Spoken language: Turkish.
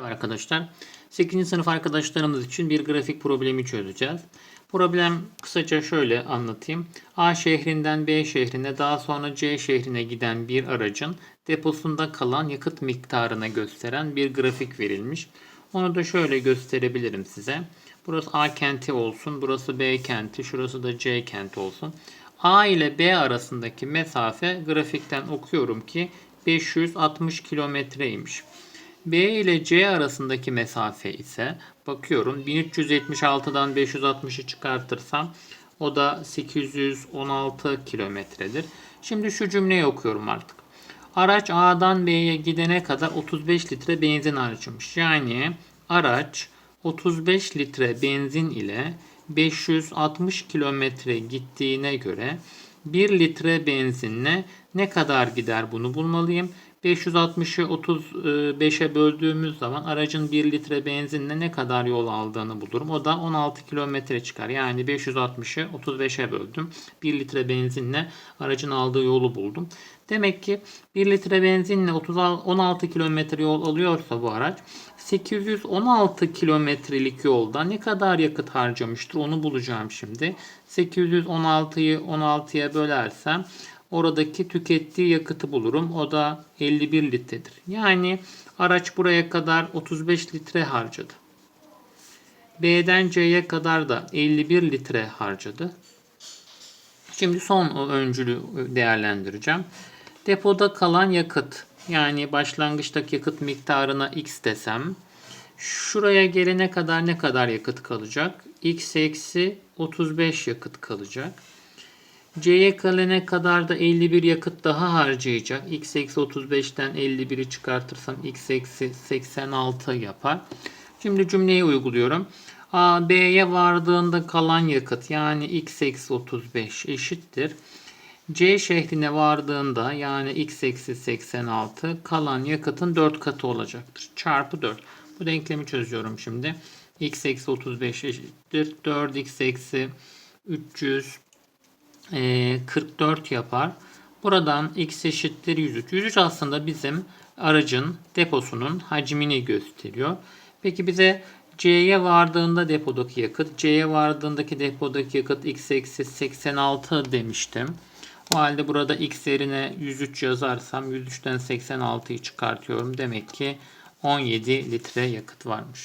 Arkadaşlar. 8. sınıf arkadaşlarımız için bir grafik problemi çözeceğiz. Problem kısaca şöyle anlatayım. A şehrinden B şehrine daha sonra C şehrine giden bir aracın deposunda kalan yakıt miktarını gösteren bir grafik verilmiş. Onu da şöyle gösterebilirim size. Burası A kenti olsun, burası B kenti, şurası da C kenti olsun. A ile B arasındaki mesafe grafikten okuyorum ki 560 kilometreymiş. B ile C arasındaki mesafe ise bakıyorum 1376'dan 560'ı çıkartırsam o da 816 kilometredir. Şimdi şu cümleyi okuyorum artık. Araç A'dan B'ye gidene kadar 35 litre benzin harcamış. Yani araç 35 litre benzin ile 560 kilometre gittiğine göre 1 litre benzinle ne kadar gider bunu bulmalıyım. 560'ı 35'e böldüğümüz zaman aracın 1 litre benzinle ne kadar yol aldığını bulurum. O da 16 kilometre çıkar. Yani 560'ı 35'e böldüm. 1 litre benzinle aracın aldığı yolu buldum. Demek ki 1 litre benzinle 30, 16 kilometre yol alıyorsa bu araç 816 kilometrelik yolda ne kadar yakıt harcamıştır onu bulacağım şimdi. 816'yı 16'ya bölersem oradaki tükettiği yakıtı bulurum. O da 51 litredir. Yani araç buraya kadar 35 litre harcadı. B'den C'ye kadar da 51 litre harcadı. Şimdi son öncülü değerlendireceğim. Depoda kalan yakıt yani başlangıçtaki yakıt miktarına x desem şuraya gelene kadar ne kadar yakıt kalacak? x eksi 35 yakıt kalacak. C'ye kalene kadar da 51 yakıt daha harcayacak. X eksi 35'ten 51'i çıkartırsam X eksi 86 yapar. Şimdi cümleyi uyguluyorum. A, B'ye vardığında kalan yakıt yani X eksi 35 eşittir. C şehrine vardığında yani X eksi 86 kalan yakıtın 4 katı olacaktır. Çarpı 4. Bu denklemi çözüyorum şimdi. X eksi 35 eşittir. 4X eksi 300 44 yapar. Buradan x eşittir 103. 103 aslında bizim aracın deposunun hacmini gösteriyor. Peki bize C'ye vardığında depodaki yakıt, C'ye vardığındaki depodaki yakıt x eksi 86 demiştim. O halde burada x yerine 103 yazarsam 103'ten 86'yı çıkartıyorum. Demek ki 17 litre yakıt varmış.